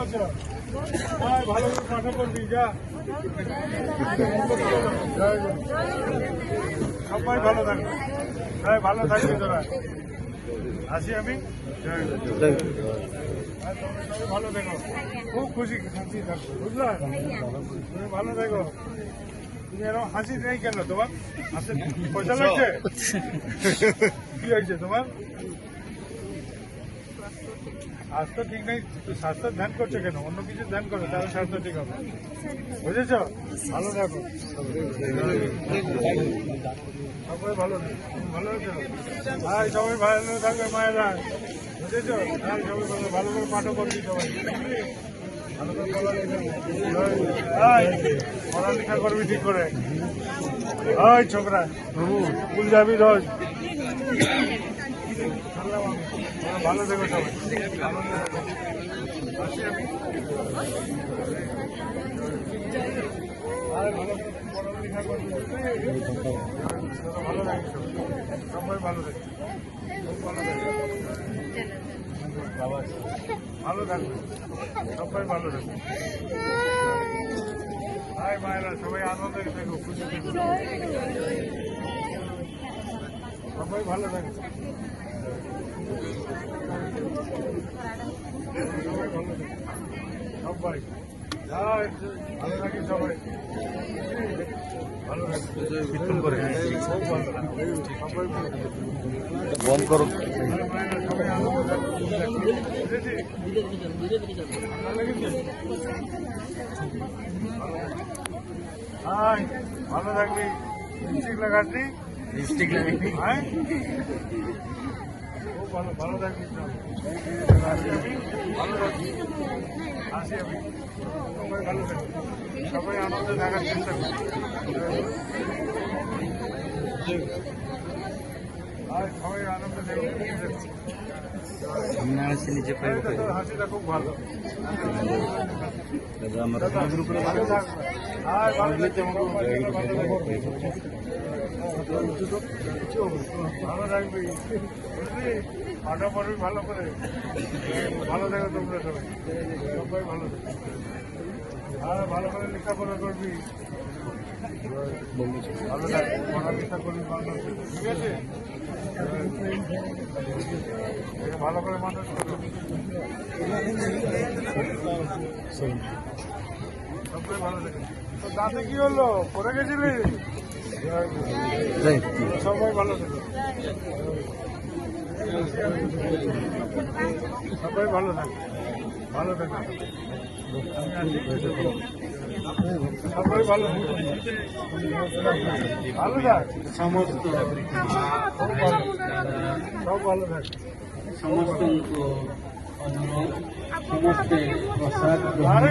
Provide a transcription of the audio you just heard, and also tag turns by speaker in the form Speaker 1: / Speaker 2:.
Speaker 1: ভালো করে করবি যা সবাই ভালো থাকবে হ্যাঁ ভালো থাকবি তোরা আসি আমি ভালো দেখো খুব খুশি শান্তি থাকবে বুঝলা তুমি ভালো দেখো এরকম হাসি নেই কেন তোমার হাসি পয়সা লাগছে কি হয়েছে তোমার স্বাস্থ্য ঠিক নেই স্বাস্থ্য ধ্যান করছ কেন? অন্য কিছু ধ্যান করো, তাহলে স্বাস্থ্য ঠিক হবে। বুঝেছ? ভালো থাকো। সবাই ভালো ভালো আছো ভাই, সবাই ভালো থাকবে মায়েরা। বুঝেছ? হ্যাঁ সবাই ভালো ভালো করে পাঠও করবি সবাই। পড়ালেখা করবি ঠিক করে। ওই ছোকরা, স্কুল যাবি রোজ চললাম আমি। তোমরা ভালো থেকো সবাই। থেকো। ভালো থাকিস সবাই। ভালো থাকিস ভালো থাকবে। সবাই ভালো থাকবে। হাই মায়েরা, সবাই আনন্দে থেকো খুশি থেকো। সবাই ভালো থাকে। সবাই ভালো থাকে সবাই
Speaker 2: বন্ধ করো
Speaker 1: ভালো থাকবি লিপস্টিক লাগাচ্ছি
Speaker 2: লিপস্টিক
Speaker 1: হ্যাঁ ভালো আমি ভালো থাকবি আসি আমি সবাই ভালো থাকবি সবাই আনন্দে থাকার চেষ্টা করি আর সবাই আনন্দে থাকবে
Speaker 2: সামনে আসছে নিচে পাইব দাদা আমার
Speaker 1: থাকবে আর ভালো থাকবি পাঠা পড়বি ভালো করে ভালো থাকো তোমরা ভালো আর ভালো করে লেখাপড়া করবি ভালো করে মানুষ সবাই ভালো থাকে তো দাঁতে কি হলো পড়ে গেছিলি সবাই ভালো থাকে সবাই ভালো থাকে ভালো থাকে। সবাই ভালো। ভালো থাক
Speaker 2: সমস্ত
Speaker 1: সব ভালো থাকে
Speaker 2: সমস্ত সমস্ত প্রসাদ
Speaker 1: আরে